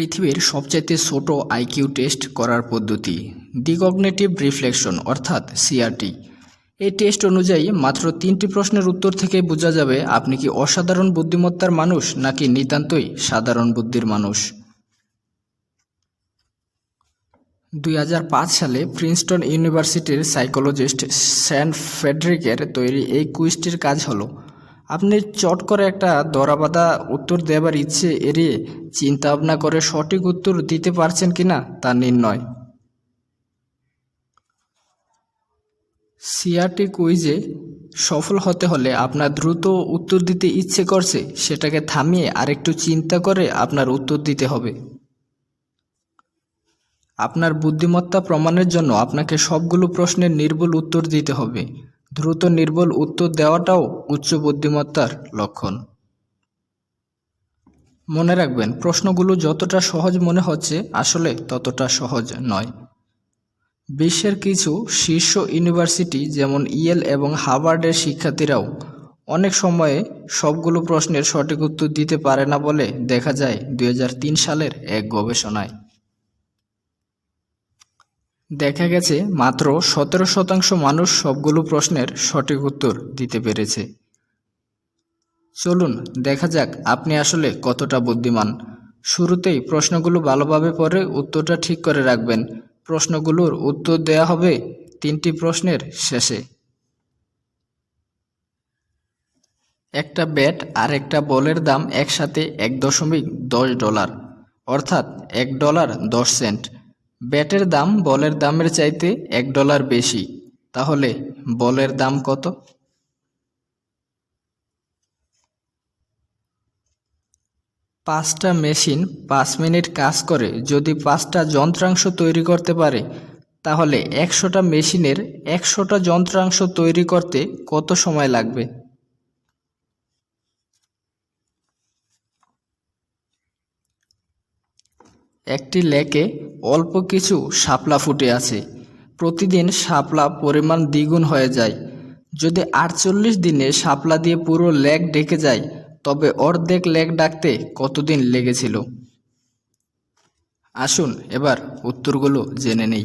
পৃথিবীর সবচাইতে ছোট আইকিউ টেস্ট করার পদ্ধতি, ডিকগনেটিভ রিফ্লেকশন অর্থাৎ সিআরটি এই টেস্ট অনুযায়ী মাত্র তিনটি প্রশ্নের উত্তর থেকে বোঝা যাবে আপনি কি অসাধারণ বুদ্ধিমত্তার মানুষ নাকি নিতান্তই সাধারণ বুদ্ধির মানুষ। দুই হাজার পাঁচ সালে প্রিন্সটন ইউনিভার্সিটির সাইকোলজিস্ট স্যান ফেডরিকের তৈরি এই কুইজটির কাজ হলো আপনি চট করে একটা দরাবাধা উত্তর দেবার ইচ্ছে এড়িয়ে চিন্তা ভাবনা করে সঠিক উত্তর দিতে পারছেন কিনা তা নির্ণয়। সিআরটি কুইজে সফল হতে হলে আপনার দ্রুত উত্তর দিতে ইচ্ছে করছে, সেটাকে থামিয়ে আরেকটু চিন্তা করে আপনার উত্তর দিতে হবে। আপনার বুদ্ধিমত্তা প্রমাণের জন্য আপনাকে সবগুলো প্রশ্নের নির্ভুল উত্তর দিতে হবে। দ্রুত নির্ভুল উত্তর দেওয়াটাও উচ্চ বুদ্ধিমত্তার লক্ষণ। মনে রাখবেন, প্রশ্নগুলো যতটা সহজ মনে হচ্ছে, আসলে ততটা সহজ নয়। বিশ্বের কিছু শীর্ষ ইউনিভার্সিটি যেমন ইয়েল এবং হার্ভার্ডের শিক্ষার্থীরাও অনেক সময়ে সবগুলো প্রশ্নের সঠিক উত্তর দিতে পারে না বলে দেখা যায় দুই হাজার তিন সালের এক গবেষণায়। দেখা গেছে মাত্র সতেরো শতাংশ মানুষ সবগুলো প্রশ্নের সঠিক উত্তর দিতে পেরেছে। চলুন, দেখা যাক আপনি আসলে কতটা বুদ্ধিমান। শুরুতেই প্রশ্নগুলো ভালোভাবে পড়ে উত্তরটা ঠিক করে রাখবেন। প্রশ্নগুলোর উত্তর দেয়া হবে তিনটি প্রশ্নের শেষে। একটা ব্যাট আর একটা বলের দাম একসাথে এক দশমিক দশ ডলার, অর্থাৎ এক ডলার দশ সেন্ট। ব্যাটের দাম বলের দামের চাইতে এক ডলার বেশি। তাহলে বলের দাম কত? পাঁচটা মেশিন পাঁচ মিনিট কাজ করে, যদি পাঁচটা যন্ত্রাংশ তৈরি করতে পারে, তাহলে একশোটা মেশিনের একশোটা যন্ত্রাংশ তৈরি করতে কত সময় লাগবে? একটি লেকে অল্প কিছু শাপলা ফুটে আছে। প্রতিদিন শাপলা পরিমাণ দ্বিগুণ হয়ে যায়। যদি আটচল্লিশ দিনে শাপলা দিয়ে পুরো লেক ডেকে যায়, তবে অর্ধেক লেক ডাকতে কতদিন লেগেছিল? আসুন এবার উত্তরগুলো জেনে নেই।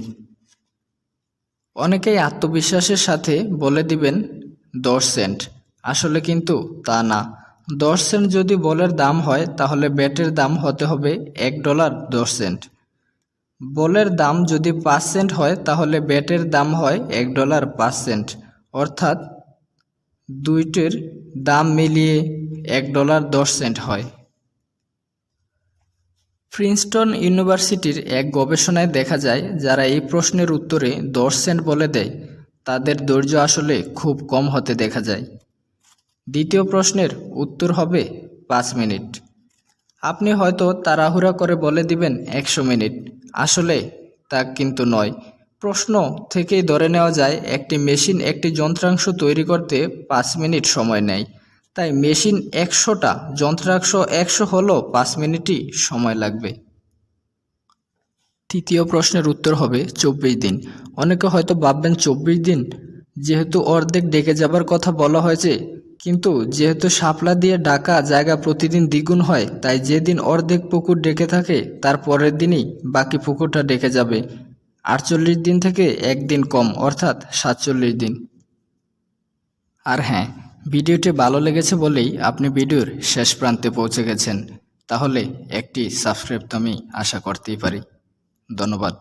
অনেকেই আত্মবিশ্বাসের সাথে বলে দিবেন, দশ সেন্ট। আসলে কিন্তু তা না। দশ সেন্ট যদি বলের দাম হয়, তাহলে ব্যাটের দাম হতে হবে এক ডলার দশ সেন্ট। বলের দাম যদি পাঁচ সেন্ট হয়, তাহলে ব্যাটের দাম হয় এক ডলার পাঁচ সেন্ট। অর্থাৎ দুইটির দাম মিলিয়ে এক ডলার দশ সেন্ট হয়। প্রিন্সটন ইউনিভার্সিটির এক গবেষণায় দেখা যায়, যারা এই প্রশ্নের উত্তরে দশ সেন্ট বলে দেয়, তাদের ধৈর্য আসলে খুব কম হতে দেখা যায়। দ্বিতীয় প্রশ্নের উত্তর হবে পাঁচ মিনিট। আপনি হয়তো তাড়াহুড়া করে বলে দিবেন একশো মিনিট। আসলে তা কিন্তু নয়। প্রশ্ন থেকেই ধরে নেওয়া যায়, একটি মেশিন একটি যন্ত্রাংশ তৈরি করতে পাঁচ মিনিট সময় নেয়। তাই মেশিন একশোটা, যন্ত্রাংশ একশো হলেও পাঁচ মিনিটই সময় লাগবে। তৃতীয় প্রশ্নের উত্তর হবে চব্বিশ দিন। অনেকে হয়তো ভাববেন, চব্বিশ দিন? যেহেতু অর্ধেক ডেকে যাবার কথা বলা হয়েছে কিন্তু যেহেতু শাপলা দিয়ে ডাকা জায়গা প্রতিদিন দ্বিগুণ হয়, তাই যেদিন অর্ধেক পুকুর ডেকে থাকে, তার পরের দিনই বাকি পুকুরটা ডেকে যাবে। আটচল্লিশ দিন থেকে একদিন কম, অর্থাৎ সাতচল্লিশ দিন। আর হ্যাঁ ভিডিওটি ভালো লেগেছে বলেই আপনি ভিডিওর শেষ প্রান্তে পৌঁছে গেছেন। তাহলে একটি সাবস্ক্রাইব তো আমি আশা করতেই পারি। ধন্যবাদ।